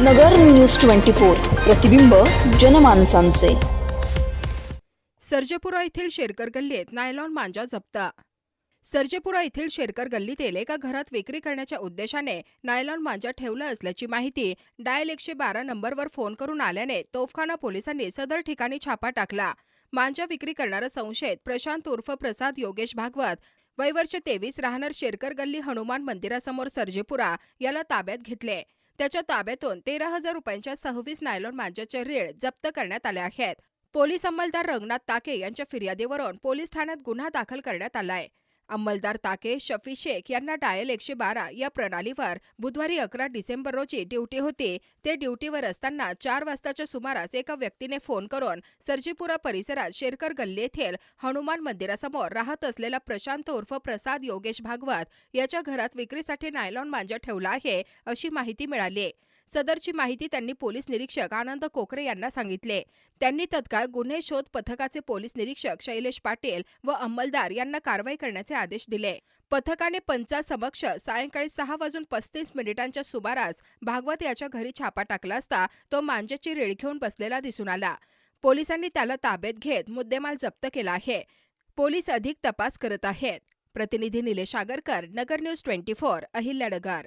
नगर news twenty four प्रतिबिंब जनमानसांचे. सर्जेपुरा येथील शेरकर गल्लीत नायलॉन मांजा जप्त. सर्जेपुरा येथील शेरकर गल्लीतील एका घरात विक्री करण्याच्या उद्देशाने नायलॉन मांजा ठेवला असल्याची माहिती डायल एकशे बारा नंबरवर फोन करून आल्याने तोफखाना पोलिसांनी सदर ठिकाणी छापा टाकला. मांजा विक्री करणारा संशयित प्रशांत उर्फ प्रसाद योगेश भागवत वयवर्ष तेवीस राहणार शेरकर गल्ली हनुमान मंदिरासमोर सर्जेपुरा याला ताब्यात घेतले. त्याच्या ताब्यातून तेरा हजार रुपयांच्या सव्वीस नायलॉन मांजाचे रेळ जप्त करण्यात आले आहेत. पोलीस अंमलदार रंगनाथ ताके यांच्या फिर्यादीवरून पोलीस ठाण्यात गुन्हा दाखल करण्यात आलाय अंमलदार ताके शफी शेख यांना डायल एकशे बारा या प्रणालीवर बुधवारी अकरा डिसेंबर रोजी ड्युटी होती. ते ड्युटीवर असताना चार वाजताच्या सुमारास एका व्यक्तीने फोन करून सर्जीपुरा परिसरात शेरकर गल्ली येथील हनुमान मंदिरासमोर राहत असलेला प्रशांत उर्फ प्रसाद योगेश भागवत याच्या घरात विक्रीसाठी नायलॉन मांजा ठेवला आहे अशी माहिती मिळाली सदरची माहिती त्यांनी पोलीस निरीक्षक आनंद कोकरे यांना सांगितले. त्यांनी तत्काळ गुन्हे शोध पथकाचे पोलीस निरीक्षक शैलेश पाटील व अंमलदार यांना कारवाई करण्याचे आदेश दिले. पथकाने पंचासमक्ष सायंकाळी सहा वाजून पस्तीस मिनिटांच्या सुमारास भागवत याच्या घरी छापा टाकला असता तो मांजेची रेळ घेऊन बसलेला दिसून आला. पोलिसांनी त्याला ताब्यात घेत मुद्देमाल जप्त केला आहे. पोलीस अधिक तपास करत आहेत. प्रतिनिधी Nilesh Agarkar Nagar news twenty four Ahilyanagar.